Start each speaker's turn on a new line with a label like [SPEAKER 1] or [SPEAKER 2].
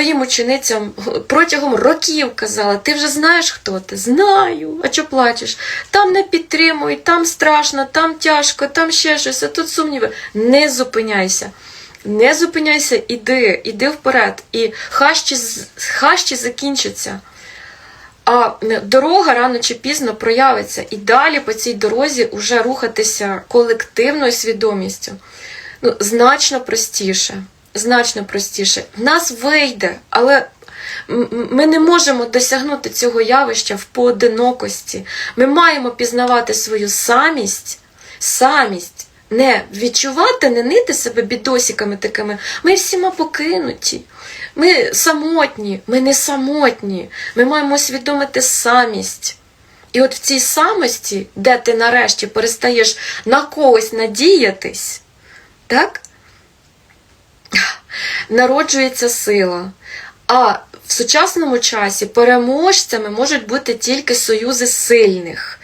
[SPEAKER 1] своїм ученицям протягом років казала: ти вже знаєш, хто ти? Знаю. А що плачеш? Там не підтримують, там страшно, там тяжко, там ще щось, а тут сумніви. Не зупиняйся. Не зупиняйся, іди, іди вперед. І хащі, хащі закінчаться. А дорога рано чи пізно проявиться, і далі по цій дорозі вже рухатися колективною свідомістю. Ну, значно простіше. Значно простіше. В нас вийде, але ми не можемо досягнути цього явища в поодинокості. Ми маємо пізнавати свою самість, самість. Не відчувати, не нити себе бідосиками такими. Ми всіма покинуті. Ми самотні, ми не самотні. Ми маємо усвідомити самість. І от в цій самості, де ти нарешті перестаєш на когось надіятись, так? Народжується сила. А в сучасному часі переможцями можуть бути тільки союзи сильних.